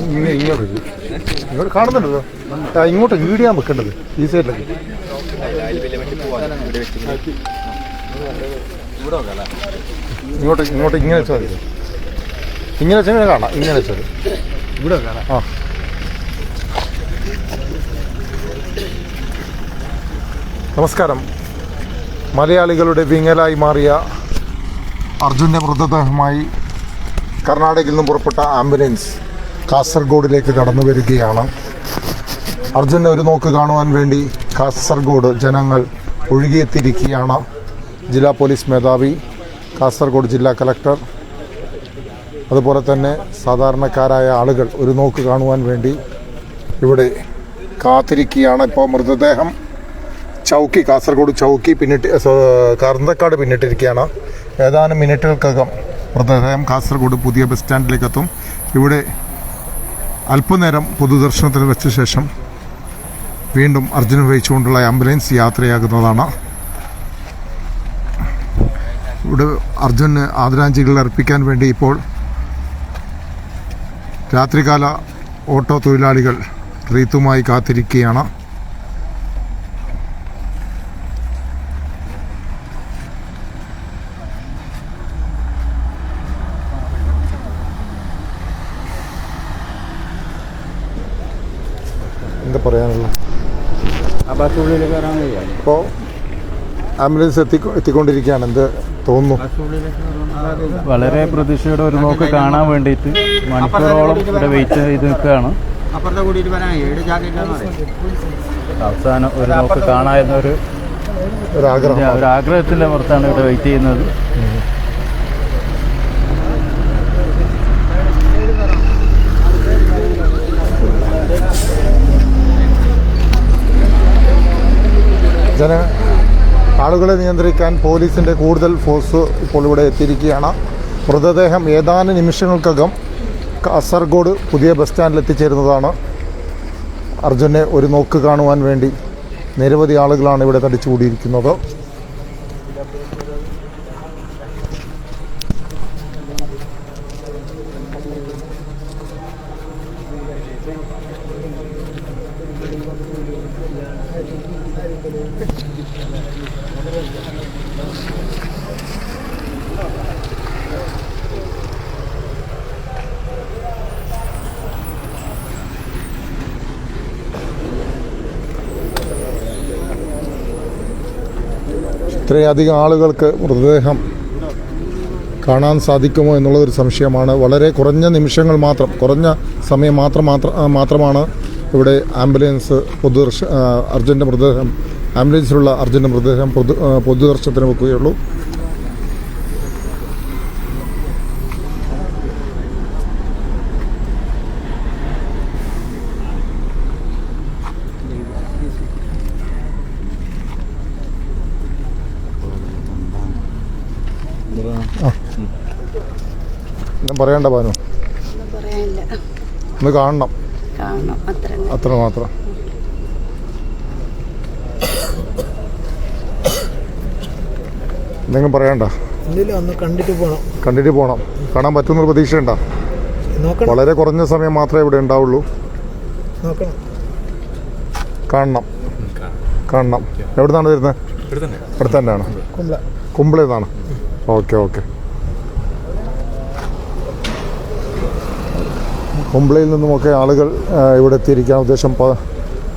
ഇങ്ങനെ ഇങ്ങോട്ട്. ഇങ്ങോട്ട് കാണുന്നുണ്ടല്ലോ ഇങ്ങോട്ട് വീടിയാൻ വെക്കേണ്ടത് ഈ സൈഡിലേക്ക് ഇങ്ങോട്ട് ഇങ്ങോട്ട് ഇങ്ങനെ വെച്ചാൽ മതി. ഇങ്ങനെ വെച്ചാൽ കാണാം ഇങ്ങനെ വെച്ചാൽ ഇവിടെ കാണാം. ആ. നമസ്കാരം. മലയാളികളുടെ വിങ്ങലായി മാറിയ അർജുന്റെ മൃതദേഹമായി കർണാടകയിൽ നിന്നും പുറപ്പെട്ട ആംബുലൻസ് കാസർഗോഡിലേക്ക് കടന്നു വരികയാണ്. അർജുനെ ഒരു നോക്ക് കാണുവാൻ വേണ്ടി കാസർഗോഡ് ജനങ്ങൾ ഒഴുകിയെത്തിയിരിക്കുകയാണ് ജില്ലാ പോലീസ് മേധാവി കാസർഗോഡ് ജില്ലാ കളക്ടർ അതുപോലെ തന്നെ സാധാരണക്കാരായ ആളുകൾ ഒരു നോക്ക് കാണുവാൻ വേണ്ടി ഇവിടെ കാത്തിരിക്കുകയാണ് ഇപ്പോൾ മൃതദേഹം. ചൗക്കി കാസർഗോഡ് ചൗക്കി പിന്നിട്ട് കറന്തക്കാട് പിന്നിട്ടിരിക്കുകയാണ്. ഏതാനും മിനിറ്റുകൾക്കകം മൃതദേഹം കാസർഗോഡ് പുതിയ ബസ് സ്റ്റാൻഡിലേക്ക് എത്തും ഇവിടെ അല്പനേരം പൊതുദർശനത്തിന് വെച്ച ശേഷം വീണ്ടും അർജുന വഹിച്ചുകൊണ്ടുള്ള ആംബുലൻസ് യാത്രയാകുന്നതാണ്. ഇവിടെ അർജുന് ആദരാഞ്ജലികൾ അർപ്പിക്കാൻ വേണ്ടി ഇപ്പോൾ രാത്രികാല ഓട്ടോ തൊഴിലാളികൾ റീത്തുമായി കാത്തിരിക്കുകയാണ് എന്താ പറയാനുള്ള ആ ബസ് ഉള്ളിൽ കയറാൻ കഴിയാം ഇപ്പോൾ ആംബുലൻസ് എത്തി എത്തിക്കൊണ്ടിരിക്കുകയാണ്. എന്ത് തോന്നുന്നു? വളരെ പ്രതീക്ഷയുടെ ഒരു നോക്ക് കാണാൻ വേണ്ടിയിട്ട് മണിക്കൂറോളം ഇവിടെ വെയിറ്റ് ചെയ്ത് നിൽക്കുകയാണ്. അവസാനം ഒരു നോക്ക് കാണാവുന്ന ഒരു ഒരാഗ്രഹം. ഒരു ആഗ്രഹത്തിന്റെ പുറത്താണ് ഇവിടെ വെയിറ്റ് ചെയ്യുന്നത്. ജന ആളുകളെ നിയന്ത്രിക്കാൻ പോലീസിന്റെ കൂടുതൽ ഫോഴ്സ് ഇപ്പോൾ ഇവിടെ എത്തിയിരിക്കുകയാണ്. മൃതദേഹം ഏതാനും നിമിഷങ്ങൾക്കകം കാസർഗോഡ് പുതിയ ബസ് സ്റ്റാൻഡിൽ എത്തിച്ചേരുന്നതാണ്. അർജുനെ ഒരു നോക്ക് കാണുവാൻ വേണ്ടി നിരവധി ആളുകളാണ് ഇവിടെ തടിച്ചുകൂടിയിരിക്കുന്നത്. ഇത്രയധികം ആളുകൾക്ക് മൃതദേഹം കാണാൻ സാധിക്കുമോ എന്നുള്ളതൊരു സംശയമാണ്. വളരെ കുറഞ്ഞ നിമിഷങ്ങൾ മാത്രം കുറഞ്ഞ സമയം മാത്രം മാത്രം മാത്രമാണ് ഇവിടെ ആംബുലൻസ് പൊതുദർശ അർജന്റ് മൃതദേഹം ആംബുലൻസിലുള്ള അർജന്റ് മൃതദേഹം പൊതു പൊതുദർശനത്തിന് വെക്കുകയുള്ളൂ ഞാൻ പറയണ്ട ഭാനു. ഒന്നും കാണണം. കാണണം. അത്ര അത്ര മാത്രം എന്തെങ്കിലും പറയണ്ട കണ്ടിട്ട് പോണം. പോകണം കാണാൻ പറ്റുന്നൊരു പ്രതീക്ഷ ഉണ്ടോ വളരെ കുറഞ്ഞ സമയം മാത്രമേ ഇവിടെ ഉണ്ടാവുള്ളൂ. നോക്കണം. കാണണം. കാണണം. എവിടെ നിന്നാണ് വരുന്നത്? ഇവിടെ തന്നെയാണ് കുമ്പള. നിന്നാണ്. Okay okay. കുമ്പിളിയിൽ നിന്നുമൊക്കെ ആളുകൾ ഇവിടെ എത്തിയിരിക്കാൻ ഉദ്ദേശം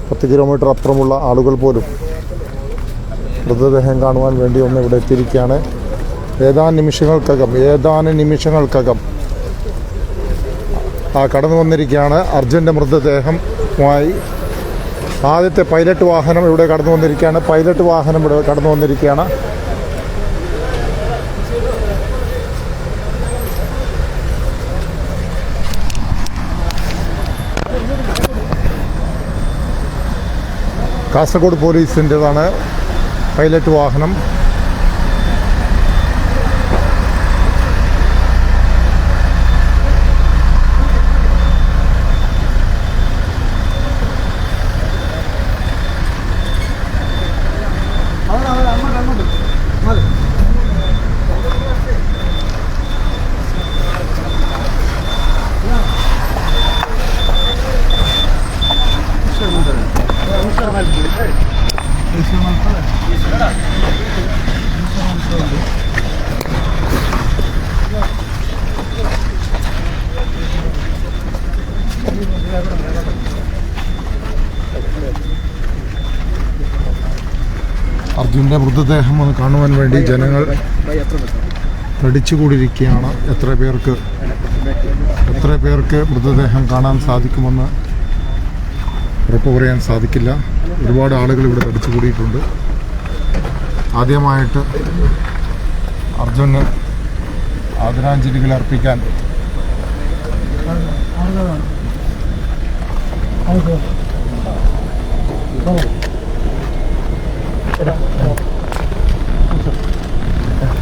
പത്ത് കിലോമീറ്റർ അപ്പുറമുള്ള ആളുകൾ പോലും മൃതദേഹം കാണുവാൻ വേണ്ടി ഒന്ന് ഇവിടെ എത്തിയിരിക്കുകയാണ്. ഏതാനും നിമിഷങ്ങൾക്കകം ഏതാനും നിമിഷങ്ങൾക്കകം ആ കടന്നു വന്നിരിക്കുകയാണ്. അർജുന്റെ മൃതദേഹമായി ആദ്യത്തെ പൈലറ്റ് വാഹനം ഇവിടെ കടന്നു വന്നിരിക്കുകയാണ്. പൈലറ്റ് വാഹനം ഇവിടെ കടന്നു വന്നിരിക്കുകയാണ്. കാസർഗോഡ് പോലീസിന്റെതാണ് പൈലറ്റ് വാഹനം. അർജുന്റെ മൃതദേഹം ഒന്ന് കാണുവാൻ വേണ്ടി ജനങ്ങൾ തടിച്ചുകൂടിയിരിക്കുകയാണ് എത്ര പേർക്ക് എത്ര പേർക്ക് മൃതദേഹം കാണാൻ സാധിക്കുമെന്ന് ഉറപ്പ് പറയാൻ സാധിക്കില്ല. ഒരുപാട് ആളുകൾ ഇവിടെ തടിച്ചുകൂടിയിട്ടുണ്ട് ആദ്യമായിട്ട് അർജുന് ആദരാഞ്ജലികൾ അർപ്പിക്കാൻ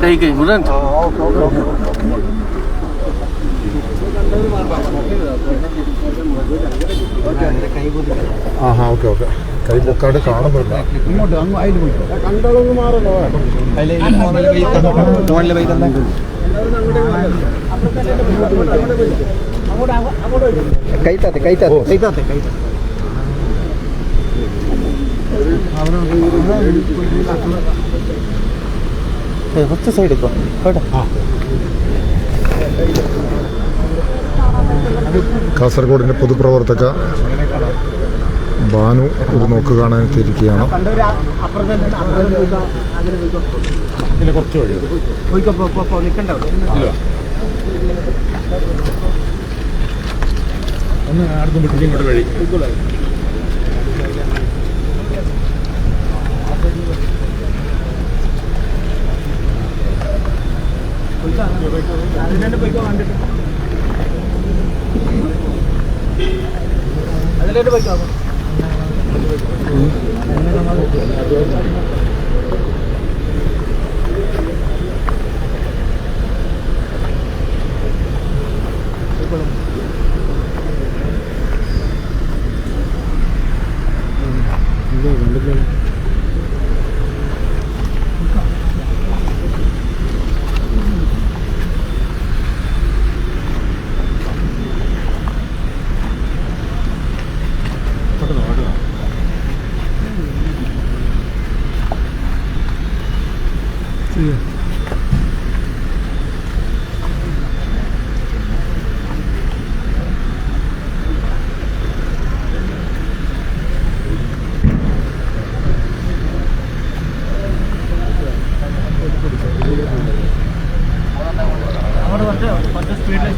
തൊഴിലാളികളാണ് അടുത്ത ആദരാഞ്ജലികൾ അർപ്പിക്കുന്നത് കുറച്ച് മുഖം മുഖം ശരി ഇങ്ങനെ കൈ കൈ മുഴുവൻ ആഹാ ഓക്കെ ഓക്കെ കൈ പൊക്കാട് കാണുന്നില്ല കൈത്താത്തെ കൈത്താത്തെ കൈത്താത്തെ കൈത്താത്തെ. കുറച്ച് സൈഡ് ഇപ്പോൾ കേട്ടോ? കാസർഗോഡിന്റെ പൊതുപ്രവർത്തക ബാനു ഇത് നോക്ക് കാണാൻ എത്തിയിരിക്കുകയാണ്. പോയിക്കോ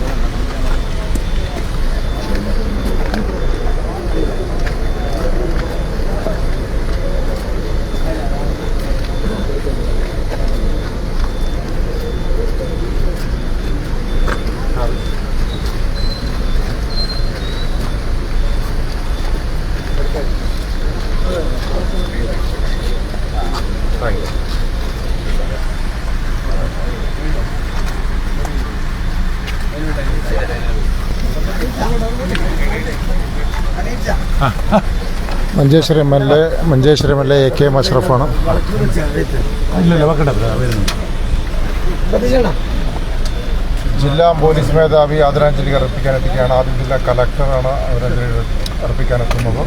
one. Manjeshwaram M L A Manjeshwaram M L A K M അഷ്റഫാണ് ജില്ലാ പോലീസ് മേധാവി ആദരാഞ്ജലി അർപ്പിക്കാൻ എത്തിക്കുകയാണ് ആദ്യം ജില്ലാ കലക്ടറാണ് ആദരാഞ്ജലി അർപ്പിക്കാൻ എത്തുന്നത്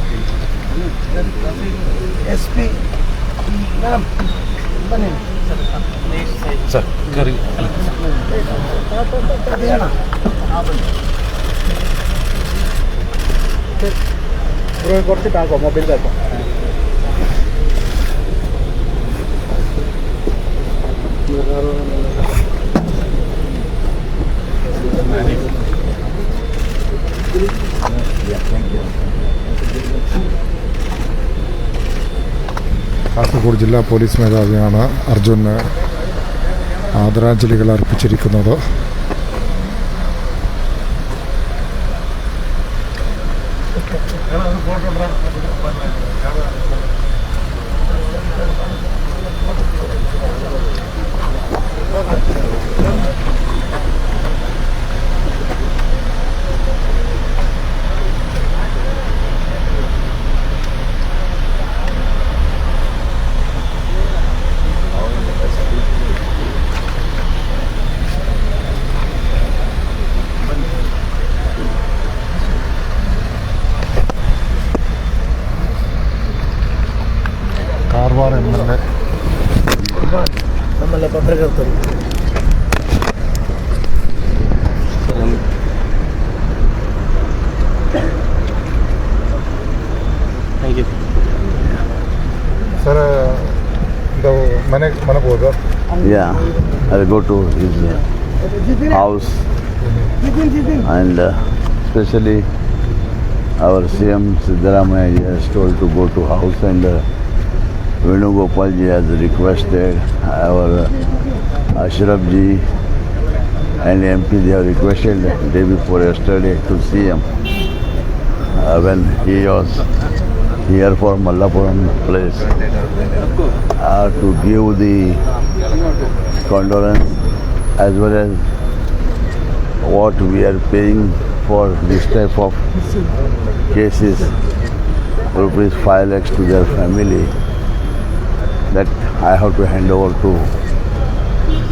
ബ്രോ കുറച്ച് താക്കോ? മൊബൈൽ താക്കോ? കാസർഗോഡ് ജില്ലാ പോലീസ് മേധാവിയാണ് അർജുന് ആദരാഞ്ജലികൾ അർപ്പിച്ചിരിക്കുന്നത്. കാർവാർ ಸರ್ ಇದು ಮನೆ ಮನೆಗೆ ಹೋದ Yeah, I'll go to his uh, house and uh, especially our CM Siddaramaya has told to go to house and uh, Venugopal ji has requested our uh, Ashraf ji and MP they have requested day before yesterday to see him uh, when he was here for Mallapuram place uh, to give the condolence as well as what we are paying for this type of cases rupees 5 lakhs to their family that I have to hand over to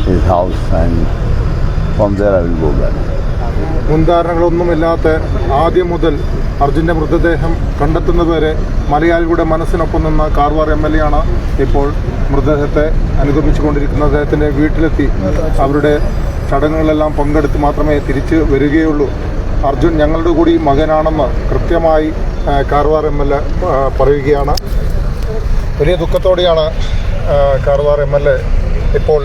his house and from there I will go back. മുൻധാരണകളൊന്നുമില്ലാത്ത ആദ്യം മുതൽ അർജുന്റെ മൃതദേഹം കണ്ടെത്തുന്നതുവരെ മലയാളികളുടെ മനസ്സിനൊപ്പം നിന്ന Karwar M L A ആണ് ഇപ്പോൾ മൃതദേഹത്തെ അനുഗമിച്ചുകൊണ്ടിരിക്കുന്നത്. അദ്ദേഹത്തിന്റെ വീട്ടിലെത്തി അവരുടെ ചടങ്ങുകളെല്ലാം പങ്കെടുത്ത് മാത്രമേ തിരിച്ച് വരികയുള്ളൂ. അർജുൻ ഞങ്ങളുടെ കൂടി മകനാണെന്ന് കൃത്യമായി കാർവാർ എം എൽ എ പറയുകയാണ്. വലിയ ദുഃഖത്തോടെയാണ് കാർവാർ എം എൽ എ ഇപ്പോൾ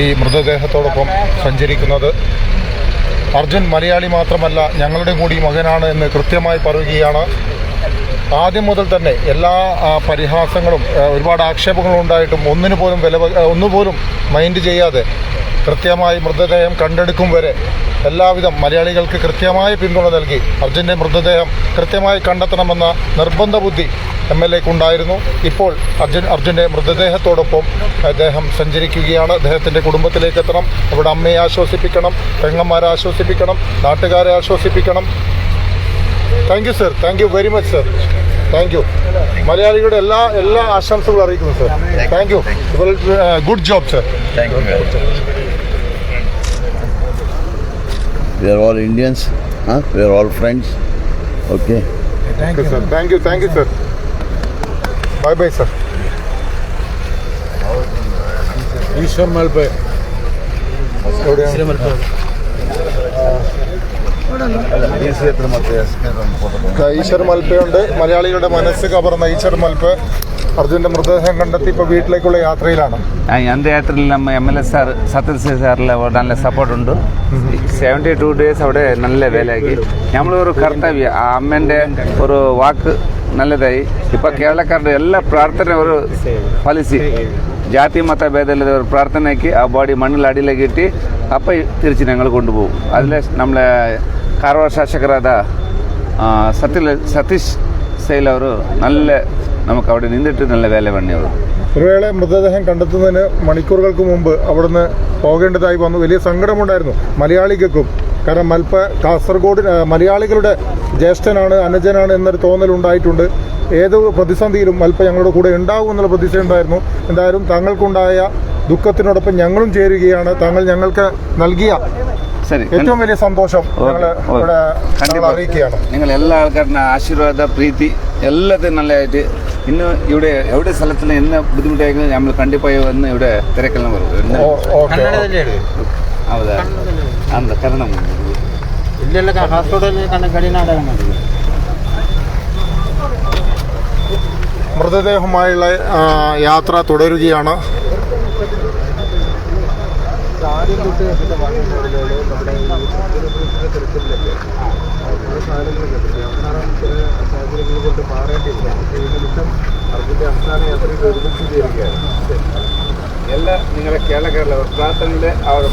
ഈ മൃതദേഹത്തോടൊപ്പം സഞ്ചരിക്കുന്നത്. അർജുൻ മലയാളി മാത്രമല്ല ഞങ്ങളുടെ കൂടി മകനാണ് എന്ന് കൃത്യമായി പറയുകയാണ്. ആദ്യം മുതൽ തന്നെ എല്ലാ പരിഹാസങ്ങളും ഒരുപാട് ആക്ഷേപങ്ങളും ഉണ്ടായിട്ടും ഒന്നിനു പോലും വില ഒന്നുപോലും മൈൻഡ് ചെയ്യാതെ കൃത്യമായി മൃതദേഹം കണ്ടെടുക്കും വരെ എല്ലാവിധം മലയാളികൾക്ക് കൃത്യമായ പിന്തുണ നൽകി അർജുന്റെ മൃതദേഹം കൃത്യമായി കണ്ടെത്തണമെന്ന നിർബന്ധ ബുദ്ധി എം എൽ എക്കുണ്ടായിരുന്നു ഇപ്പോൾ അർജുൻ അർജുന്റെ മൃതദേഹത്തോടൊപ്പം അദ്ദേഹം സഞ്ചരിക്കുകയാണ്. അദ്ദേഹത്തിന്റെ കുടുംബത്തിലേക്ക് എത്തണം. അവിടെ അമ്മയെ ആശ്വസിപ്പിക്കണം. പെങ്ങന്മാരെ ആശ്വസിപ്പിക്കണം. നാട്ടുകാരെ ആശ്വസിപ്പിക്കണം. Thank you sir thank you very much sir thank you മലയാളികളുടെ എല്ലാ എല്ലാ ആശംസകളും അറിയിക്കുന്നു sir thank you good job sir We are all Indians, huh? we are all friends. Okay. Sir thank you thank you sir bye bye sir Ishwar Malpe Ishwar മൽപ്പയുണ്ട് മലയാളികളുടെ മനസ്സ് കവർന്ന ഈശ്വർ മൽപ്പ് അർജുന്റെ മൃതദേഹം കണ്ടെത്തി ഇപ്പൊ വീട്ടിലേക്കുള്ള യാത്രയിലാണ്. എന്റെ യാത്രയിൽ നമ്മ M L A sir Sathyan C സാറിലെ നല്ല സപ്പോർട്ടുണ്ട് സെവന്റി ടു ഡേയ്സ് അവിടെ നല്ല വേലയാക്കി. നമ്മളൊരു കർത്തവ്യം ആ അമ്മന്റെ ഒരു വാക്ക് നല്ലതായി ഇപ്പം കേരളക്കാരുടെ എല്ലാ പ്രാർത്ഥന ഒരു ಪಾಲಿಸಿ ಜಾತಿ ಮತ ಭೇದ ಇಲ್ಲದ ഒരു പ്രാർത്ഥനയ്ക്ക് ആ ബോഡി മണ്ണിൽ അടിയിലേക്ക് ഇട്ട് അപ്പം തിരിച്ച് ഞങ്ങൾ കൊണ്ടുപോകും അതിൽ നമ്മളെ കാരവാർ ಶಾಸಕರಾದ ಆ, ಸತಿಲ್ ಸತೀಶ್ ಸೈಲ್ ಅವರು നല്ല നമുക്ക് അവിടെ നിന്നിട്ട് നല്ല വേല പണി അവർ ഒരു വേള മൃതദേഹം കണ്ടെത്തുന്നതിന് മണിക്കൂറുകൾക്ക് മുമ്പ് അവിടുന്ന് പോകേണ്ടതായി വന്നു വലിയ സങ്കടമുണ്ടായിരുന്നു മലയാളികൾക്കും കാരണം മൽപ്പ കാസർഗോഡ് മലയാളികളുടെ ജ്യേഷ്ഠനാണ് അനജനാണ് എന്നൊരു തോന്നലുണ്ടായിട്ടുണ്ട്. ഏത് പ്രതിസന്ധിയിലും മൽപ്പ ഞങ്ങളുടെ കൂടെ ഉണ്ടാവും എന്നുള്ള പ്രതീക്ഷ ഉണ്ടായിരുന്നു. എന്തായാലും താങ്കൾക്കുണ്ടായ ദുഃഖത്തിനോടൊപ്പം ഞങ്ങളും ചേരുകയാണ്. താങ്കൾ ഞങ്ങൾക്ക് നൽകിയ ഏറ്റവും വലിയ സന്തോഷം അറിയിക്കുകയാണ്. നിങ്ങൾ എല്ലാ ആൾക്കാരുടെ ആശീർവാദ പ്രീതി എല്ലാത്തിനും നല്ലതായിട്ട് ഇന്ന് ഇവിടെ എവിടെ സ്ഥലത്തിന് എന്ന ബുദ്ധിമുട്ടായിരുന്നു നമ്മൾ കണ്ടിപ്പോയോ എന്ന് ഇവിടെ തിരക്കെല്ലാം പറഞ്ഞു. അതെ. அந்த கரணம் ಕನ್ನಡದಲ್ಲಿ ಹೇಳಿ ಹೌದಾ ಅಂದ ಕನ್ನಡ ಇಲ್ಲೆಲ್ಲ ಕಾಸರಗೋಡಲ್ಲಿ ಕನ್ನಡ ಗಡಿ ನಾಟಕ ಮಾಡಿದ್ವಿ മൃതദേഹമായുള്ള ആ, യാത്ര തുടരുകയാണ് ആദ്യം തൊട്ട് ഇതിന്റെ വാങ്ങിയിട്ടുള്ളത് നമ്മുടെ ഈ പ്രതിരോധത്തിന്റെ തരത്തിലൊക്കെ പല സാധനങ്ങളൊക്കെ ഉണ്ട് അവസാനം ചില സാഹചര്യങ്ങൾ കൊണ്ട് മാറേണ്ടി വരും പക്ഷേ ഈ നിമിഷം അതിന്റെ അവസാന യാത്രയിൽ ഒരുമിച്ച് ചേരുകയാണ് എല്ലാ നിങ്ങളെ കേരള കേരള പ്രാർത്ഥനയുടെ ആ ഒരു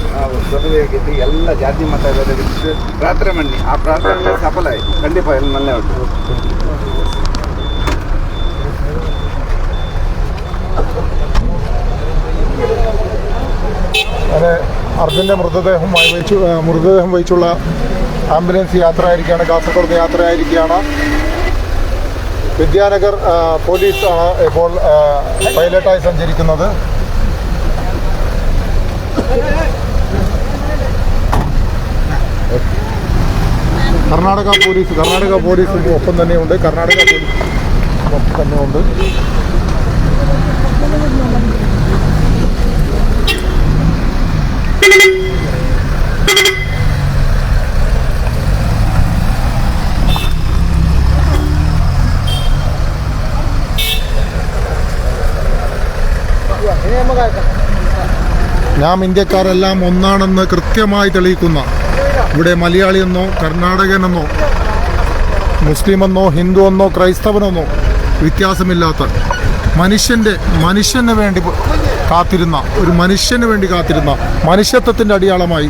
എല്ലാ ജാതി മതക്കാരെ വിളിച്ച് പ്രാർത്ഥന മണ്ണി ആ പ്രാർത്ഥന സഫലായി. കണ്ടിപ്പായാലും നല്ല ഉണ്ട് അർജുന്റെ മൃതദേഹമായി വഹിച്ച് മൃതദേഹം വഹിച്ചുള്ള ആംബുലൻസ് യാത്ര യാത്രയായിരിക്കുകയാണ് കാസർഗോഡ് യാത്രയായിരിക്കുകയാണ്. വിദ്യാനഗർ പോലീസാണ് ഇപ്പോൾ പൈലറ്റായി സഞ്ചരിക്കുന്നത്. കർണാടക പോലീസ് കർണാടക പോലീസ് ഒപ്പം തന്നെയുണ്ട്. കർണാടക പോലീസ് ഒപ്പം തന്നെയുണ്ട്. നാം ഇന്ത്യക്കാരെല്ലാം ഒന്നാണെന്ന് കൃത്യമായി തെളിയിക്കുന്ന ഇവിടെ മലയാളിയെന്നോ കർണാടകനെന്നോ മുസ്ലിമെന്നോ ഹിന്ദുവെന്നോ ക്രൈസ്തവനെന്നോ വ്യത്യാസമില്ലാത്ത മനുഷ്യന്റെ മനുഷ്യന് വേണ്ടി കാത്തിരുന്ന ഒരു മനുഷ്യന് വേണ്ടി കാത്തിരുന്ന മനുഷ്യത്വത്തിന്റെ അടിയാളമായി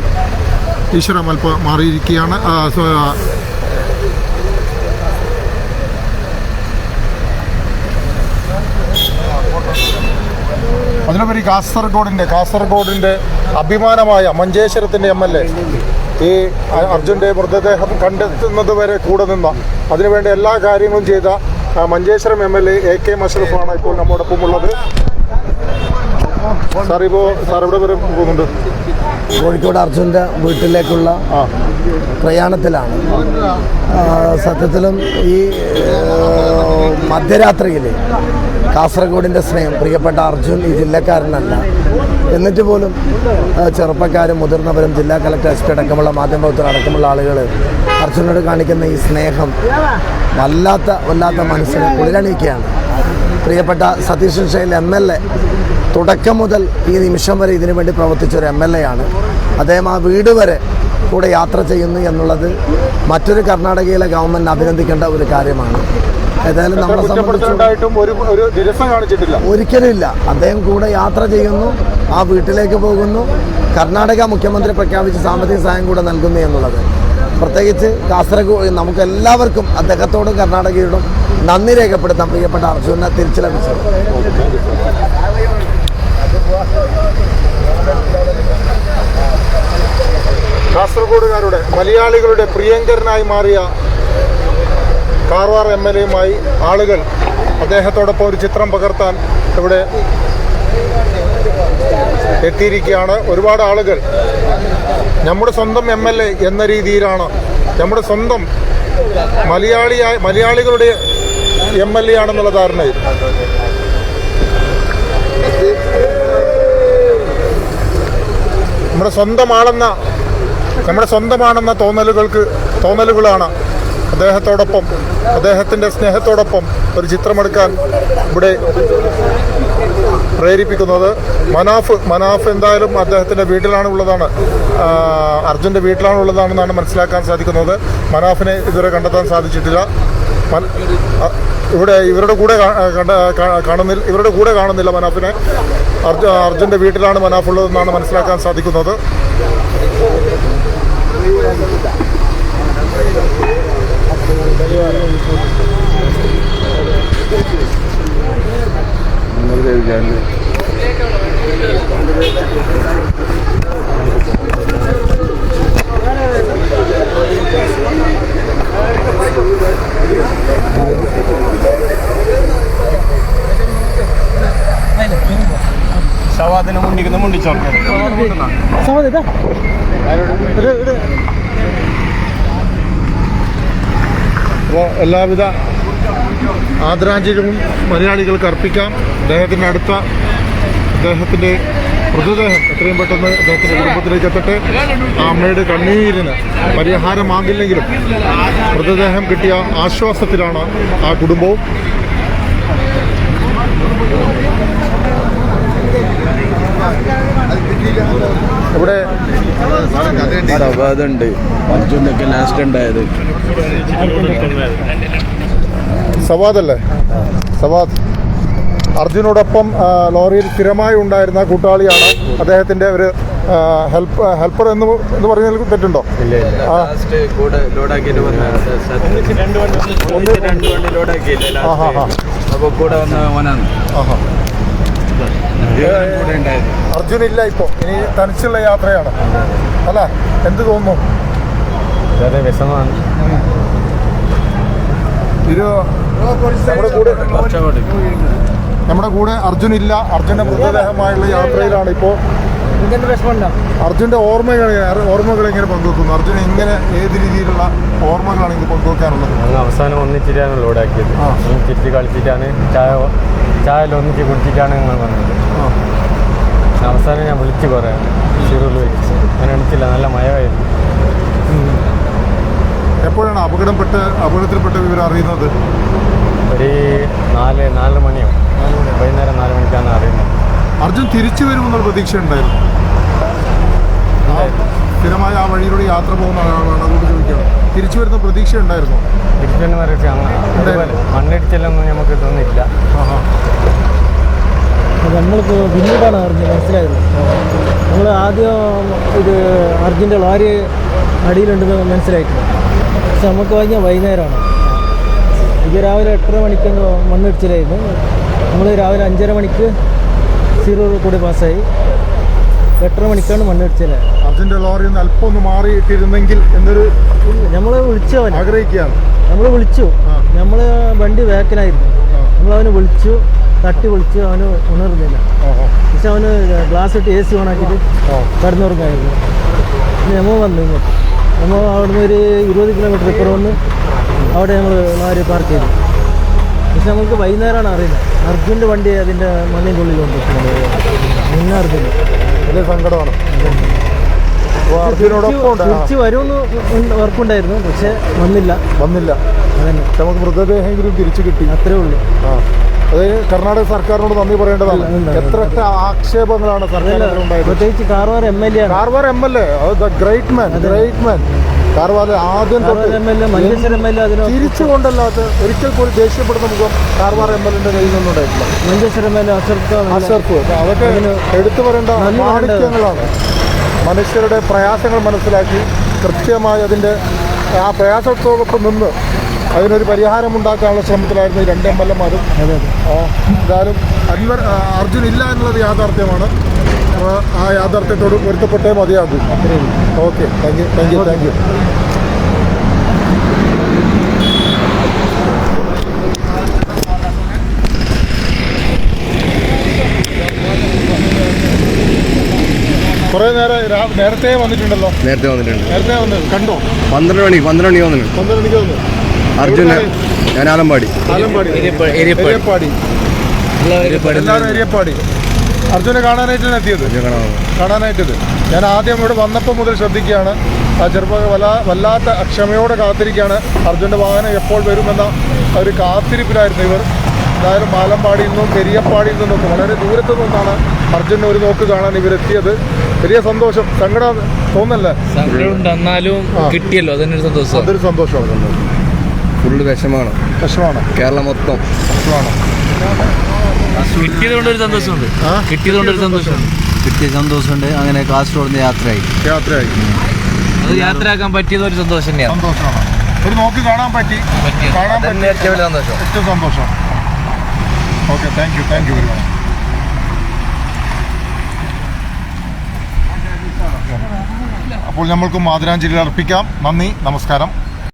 ഈശ്വര മൽപ്പ മാറിയിരിക്കുകയാണ്. അതിനുപരി കാസർഗോഡിന്റെ കാസർഗോഡിന്റെ അഭിമാനമായ മഞ്ചേശ്വരത്തിന്റെ എം എൽ എ. ഈ അർജുന്റെ മൃതദേഹം കണ്ടെത്തുന്നത് വരെ കൂടെ നിന്ന അതിനുവേണ്ടി എല്ലാ കാര്യങ്ങളും ചെയ്ത Manjeshwaram M L A A K മഷറഫാണ് ഇപ്പോൾ നമ്മോടൊപ്പം ഉള്ളത്. സാർ ഇപ്പോൾ സാർ ഇവിടെ വരെ പോകുന്നുണ്ട്? കോഴിക്കോട് അർജുന്റെ വീട്ടിലേക്കുള്ള പ്രയാണത്തിലാണ്. സത്യത്തിലും ഈ മധ്യരാത്രിയിൽ കാസർഗോഡിന്റെ സ്നേഹം പ്രിയപ്പെട്ട അർജുൻ ഈ ജില്ലക്കാരനല്ല. എന്നിട്ട് പോലും ചെറുപ്പക്കാരും മുതിർന്നവരും ജില്ലാ കളക്ടർ എസ് പി അടക്കമുള്ള മാധ്യമപ്രവർത്തകർ അടക്കമുള്ള ആളുകൾ അർജുനോട് കാണിക്കുന്ന ഈ സ്നേഹം വല്ലാത്ത വല്ലാത്ത മനസ്സിനെ കുളിരണിയിക്കുകയാണ്. പ്രിയപ്പെട്ട Satheesan Sail M L A തുടക്കം മുതൽ ഈ നിമിഷം വരെ ഇതിനു വേണ്ടി പ്രവർത്തിച്ച ഒരു എം എൽ എ ആണ്. അദ്ദേഹം ആ വീട് വരെ കൂടെ യാത്ര ചെയ്യുന്നു എന്നുള്ളത് മറ്റൊരു കർണാടകയിലെ ഗവൺമെന്റ് അഭിനന്ദിക്കേണ്ട ഒരു കാര്യമാണ്. ഏതായാലും നമ്മളെ സംബന്ധിച്ചിട്ടില്ല ഒരിക്കലും ഇല്ല അദ്ദേഹം കൂടെ യാത്ര ചെയ്യുന്നു ആ വീട്ടിലേക്ക് പോകുന്നു. കർണാടക മുഖ്യമന്ത്രി പ്രഖ്യാപിച്ച സാമ്പത്തിക സഹായം കൂടെ നൽകുന്നു എന്നുള്ളത്. പ്രത്യേകിച്ച് കാസർഗോഡ് നമുക്ക് എല്ലാവർക്കും അദ്ദേഹത്തോടും കർണാടകയോടും നന്ദി രേഖപ്പെടുത്താൻ പ്രിയപ്പെട്ട അർജുനെ തിരിച്ചു ലഭിച്ചത് കാസർഗോഡുകാരുടെ മലയാളികളുടെ പ്രിയങ്കരനായി മാറിയ കാർവാർ എം എൽ എയുമായി ആളുകൾ അദ്ദേഹത്തോടൊപ്പം ഒരു ചിത്രം പകർത്താൻ ഇവിടെ എത്തിയിരിക്കുകയാണ്. ഒരുപാട് ആളുകൾ നമ്മുടെ സ്വന്തം എം എൽ എ എന്ന രീതിയിലാണ്. നമ്മുടെ സ്വന്തം മലയാളിയായ മലയാളികളുടെ എം എൽ എ ആണെന്നുള്ള ധാരണയിൽ. നമ്മുടെ സ്വന്തമാണെന്ന നമ്മുടെ സ്വന്തമാണെന്ന തോന്നലുകൾക്ക് തോന്നലുകളാണ് അദ്ദേഹത്തോടൊപ്പം അദ്ദേഹത്തിന്റെ സ്നേഹത്തോടൊപ്പം ഒരു ചിത്രമെടുക്കാൻ ഇവിടെ പ്രേരിപ്പിക്കുന്നത് മനാഫ്. മനാഫ് എന്തായാലും അദ്ദേഹത്തിന്റെ വീട്ടിലാണ് ഉള്ളതാണ് അർജുന്റെ വീട്ടിലാണ് ഉള്ളതാണെന്നാണ് മനസ്സിലാക്കാൻ സാധിക്കുന്നത്. മനാഫിനെ ഇതുവരെ കണ്ടെത്താൻ സാധിച്ചിട്ടില്ല. ഇവിടെ ഇവരുടെ കൂടെ കാണുന്നില്ല ഇവരുടെ കൂടെ കാണുന്നില്ല മനാഫിനെ. അർജു അർജുന്റെ വീട്ടിലാണ് മനാഫ് ഉള്ളതെന്നാണ് മനസ്സിലാക്കാൻ സാധിക്കുന്നത്. ശവാദിനെ മുണ്ടിക്കുന്ന അപ്പോൾ എല്ലാവിധ ആദരാഞ്ജലികളും മലയാളികൾക്ക് അർപ്പിക്കാം. അദ്ദേഹത്തിന്റെ അടുത്ത അദ്ദേഹത്തിന്റെ മൃതദേഹം എത്രയും പെട്ടെന്ന് അദ്ദേഹത്തിന്റെ കുടുംബത്തിലേക്ക് എത്തട്ടെ. ആ അമ്മയുടെ കണ്ണീരിന് പരിഹാരമാകില്ലെങ്കിലും മൃതദേഹം കിട്ടിയ ആശ്വാസത്തിലാണ് ആ കുടുംബവും. ഇവിടെ സവാദുണ്ട് അഞ്ചൊന്നൊക്കെ ലാസ്റ്റ് ഉണ്ടായത്. സവാദ് അല്ലേ? സവാദ്. അർജുനോടൊപ്പം ലോറിയിൽ സ്ഥിരമായി ഉണ്ടായിരുന്ന കൂട്ടാളിയാണ് അദ്ദേഹത്തിന്റെ ഒരു ഹെൽപ്പ് ഹെൽപ്പർ എന്ന് എന്ന് പറഞ്ഞാൽ തെറ്റുണ്ടോ? അർജുൻ ഇല്ല ഇപ്പോ. ഇനി തനിച്ചുള്ള യാത്രയാണ്. അല്ല എന്ത് തോന്നുന്നു? വളരെ വിഷമമാണ്. ഇത് നമ്മുടെ കൂടെ നമ്മുടെ കൂടെ അർജുൻ ഇല്ല. അർജുന്റെ മൃതദേഹമായുള്ള യാത്രയിലാണ് ഇപ്പോ അർജുന്റെ ഓർമ്മകൾ ഓർമ്മകൾ എങ്ങനെ പങ്കുവെക്കുന്നു. അർജുൻ എങ്ങനെ ഏത് രീതിയിലുള്ള ഓർമ്മകളാണ് ഇത് പങ്കുവെക്കാറുള്ളത്? അങ്ങ് അവസാനം ഒന്നിച്ചിട്ടാണ് ലോഡ് ആക്കിയത്. ഒന്നിച്ചിട്ട് കളിച്ചിട്ടാണ് ചായ ചായ ഒന്നിച്ച് കുടിച്ചിട്ടാണ് ഞങ്ങൾ വന്നത്. അവസാനം ഞാൻ വിളിച്ചു കുറേ ഷിറൂറിൽ വെച്ച് ഞാൻ എണിച്ചില്ല നല്ല മഴമായിരുന്നു എപ്പോഴാണ് അപകടപ്പെട്ട് അപകടത്തിൽപ്പെട്ട വിവരം അറിയുന്നത്? ഒരു നാല് നാല് മണിയോ വൈകുന്നേരം നാല് മണിക്കാണ് അറിയുന്നത്. അർജുൻ തിരിച്ചു വരുമെന്നുള്ള പ്രതീക്ഷ ഉണ്ടായിരുന്നു സ്ഥിരമായ ആ വഴിയിലൂടെ യാത്ര പോകുന്ന ആളാണ് അതുകൊണ്ട് ചോദിക്കണം തിരിച്ചു വരുന്ന പ്രതീക്ഷ ഉണ്ടായിരുന്നു തിരിച്ചെന്ന് പ്രതീക്ഷ അങ്ങനെ അതുപോലെ മണ്ണിടിച്ചില്ലൊന്നും നമുക്ക് തോന്നിയില്ല നമ്മൾക്ക് പിന്നീടാണ് അറിഞ്ഞത് മനസ്സിലായത്. നമ്മൾ ആദ്യം ഇത് അർജുന്റെ ലോറി അടിയിലുണ്ടെന്ന് മനസ്സിലായിട്ടില്ല പക്ഷെ നമുക്ക് കഴിഞ്ഞ വൈകുന്നേരമാണ്. ഇത് രാവിലെ എട്ടര മണിക്ക് മണ്ണിടിച്ചിലായിരുന്നു നമ്മൾ രാവിലെ അഞ്ചര മണിക്ക് സീറോ കൂടി പാസ്സായി. എട്ടര മണിക്കാണ് മണ്ണിടിച്ചത് അർജുന്റെ ലോറി ഒന്ന് അല്പം ഒന്ന് മാറിയിട്ടിരുന്നെങ്കിൽ എന്നൊരു നമ്മൾ വിളിച്ചു അവൻ ആഗ്രഹിക്കുകയാണ്. നമ്മൾ വിളിച്ചു. നമ്മൾ വണ്ടി വേക്കനായിരുന്നു. നമ്മൾ അവനെ വിളിച്ചു തട്ടി വിളിച്ചു അവന് ഉണർന്നില്ല. പക്ഷെ അവന് ഗ്ലാസ് ഇട്ട് എ സി ഓണാക്കിയിട്ട്. കടന്നുറങ്ങായിരുന്നു. നമ്മൾ വന്നു ഇങ്ങോട്ട്. നമ്മൾ അവിടുന്ന് ഒരു ഇരുപത് കിലോമീറ്റർ ഇപ്പുറം വന്ന് അവിടെ ഞങ്ങൾ നാല് പാർക്ക് ചെയ്തു. പക്ഷെ നമുക്ക് വൈകുന്നേരമാണ് അറിയുന്നത്. അർജുന്റെ വണ്ടി അതിന്റെ മണ്ണിന്റെ ഉള്ളിലുണ്ട് പിന്നെ അർജുൻ. വലിയ സങ്കടമാണ്. തിരിച്ച് വരുമെന്ന് ഉറപ്പുണ്ടായിരുന്നു. പക്ഷെ വന്നില്ല. വന്നില്ല. അതന്നെ. നമുക്ക് മൃതദേഹം തിരിച്ചു കിട്ടി. അത്രേ ഉള്ളൂ. ആ. അത് കർണാടക സർക്കാരിനോട് നന്ദി പറയേണ്ടതാണ്. എത്ര ആക്ഷേപങ്ങളാണ് സർക്കാരിനെതിരെ ഉണ്ടായത് പ്രത്യേകിച്ച് കാർവാർ എം എൽ എ ആണ്. Karwar M L A. The great man man. Karwar ആദ്യം തിരിച്ചു കൊണ്ടല്ലാത്ത ഒരിക്കൽ പോലും ദേഷ്യപ്പെടുന്ന മുഖം കാർവാർ എം എൽ എന്റെ കയ്യിൽ നിന്നുണ്ടായിട്ടില്ല. Manjeshwaram M L A Ashraf അതൊക്കെ എടുത്തു പറയേണ്ട നന്ദി പറയേണ്ടത്. മാണിക്യങ്ങളാണ് മനുഷ്യരുടെ പ്രയാസങ്ങൾ മനസ്സിലാക്കി കൃത്യമായി അതിന്റെ ആ പ്രയാസത്തോടൊപ്പം നിന്ന് അതിനൊരു പരിഹാരം ഉണ്ടാക്കാനുള്ള ശ്രമത്തിലായിരുന്നു ഈ രണ്ട് എം എൽ എമാരും എന്തായാലും അൻവർ അർജുൻ ഇല്ല എന്നുള്ളത് യാഥാർത്ഥ്യമാണ്. ആ യാഥാർത്ഥ്യത്തോട് പൊരുത്തപ്പെട്ടേ മതിയാകും. Okay thank you thank you thank you കുറേ നേരം നേരത്തെ വന്നിട്ടുണ്ടല്ലോ. നേരത്തെ വന്നിട്ടുണ്ട്. നേരത്തെ വന്നു കണ്ടോ പന്ത്രണ്ട് മണി പന്ത്രണ്ട് മണി വന്നിട്ടുണ്ട്. പന്ത്രണ്ട് മണിക്ക് വന്നു അർജുന ഞാൻ ആലമ്പാടി. എരിയപ്പാടി. അർജുനെ കാണാനായിട്ടാണ് എത്തിയത്. കാണാനായിട്ടത്. ഞാൻ ആദ്യം ഇവിടെ വന്നപ്പോൾ മുതൽ ശ്രദ്ധിക്കുകയാണ്. ആ ചെറുപ്പ വല്ലാ വല്ലാത്ത ക്ഷമയോടെ കാത്തിരിക്കുകയാണ്. അർജുന്റെ വാഹനം എപ്പോൾ വരുമെന്ന ഒരു കാത്തിരിപ്പിലായിരുന്നു ഇവർ. എന്തായാലും മാലമ്പാടിയിൽ നിന്നും പെരിയപ്പാടിയിൽ നിന്നും വളരെ ദൂരത്ത് നിന്നാണ് അർജുനെ ഒരു നോക്ക് കാണാൻ ഇവരെത്തിയത്. വലിയ സന്തോഷം. സങ്കടം തോന്നല്ലേ സങ്കടമുണ്ട് എന്നാലും കിട്ടിയല്ലോ. അതൊരു സന്തോഷം അതൊരു സന്തോഷമാണ്. ഫുള്ള് വിഷമാണ്. വിഷമാണ്. കേരളം മൊത്തം. വിഷമാണ്. കിട്ടിയതുകൊണ്ട് ഒരു സന്തോഷമുണ്ട്. കിട്ടിയതുകൊണ്ട് ഒരു സന്തോഷമുണ്ട്. കിട്ടിയ സന്തോഷമുണ്ട്. അങ്ങനെ കാസർഗോഡ് യാത്രയായി. യാത്രയായി. അത് യാത്രയാക്കാൻ പറ്റിയത് ഒരു സന്തോഷം തന്നെയാണ്. സന്തോഷമാണ്. ഒരു നോക്ക് കാണാൻ പറ്റി. കാണാൻ പറ്റി. ഏറ്റവും സന്തോഷം. ഏറ്റവും സന്തോഷം. Okay thank you thank you very much അപ്പോൾ നമ്മൾക്ക് മാതരാഞ്ജലി അർപ്പിക്കാം. നന്ദി നമസ്കാരം.